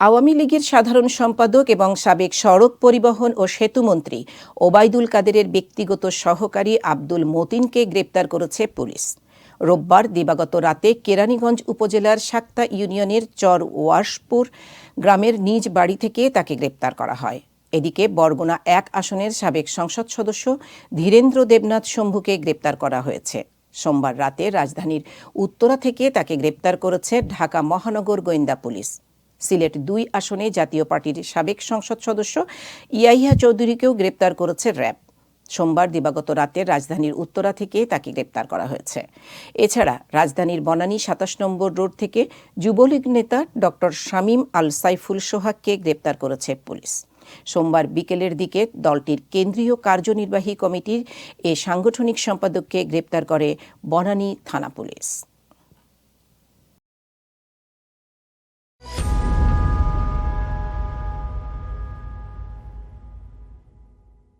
আওয়ামী লীগের সাধারণ সম্পাদক এবং সাবেক সড়ক পরিবহন ও সেতুমন্ত্রী ওবায়দুল কাদেরের ব্যক্তিগত সহকারী আব্দুল মতিনকে গ্রেপ্তার করেছে পুলিশ। রোববার দিবাগত রাতে কেরানীগঞ্জ উপজেলার সাক্তা ইউনিয়নের চর ওয়াশপুর গ্রামের নিজ বাড়ি থেকে তাকে গ্রেপ্তার করা হয়। এদিকে বরগুনা এক আসনের সাবেক সংসদ সদস্য ধীরেন্দ্র দেবনাথ শম্ভুকে গ্রেপ্তার করা হয়েছে। সোমবার রাতে রাজধানীর উত্তরা থেকে তাকে গ্রেপ্তার করেছে ঢাকা মহানগর গোয়েন্দা পুলিশ। সিলেট দুই আসনে জাতীয় পার্টির সাবেক সংসদ সদস্য ইয়াহিয়া চৌধুরীকেও গ্রেপ্তার করেছে র্যাব। সোমবার দিবাগত রাতে রাজধানীর উত্তরা থেকে তাকে গ্রেপ্তার করা হয়েছে। এছাড়া রাজধানীর বনানী সাতাশ নম্বর রোড থেকে যুবলীগ নেতা ডক্টর শামীম আল সাইফুল সোহাগকে গ্রেপ্তার করেছে পুলিশ। সোমবার বিকেলের দিকে দলটির কেন্দ্রীয় কার্যনির্বাহী কমিটির এ সাংগঠনিক সম্পাদককে গ্রেপ্তার করে বনানী থানা পুলিশ।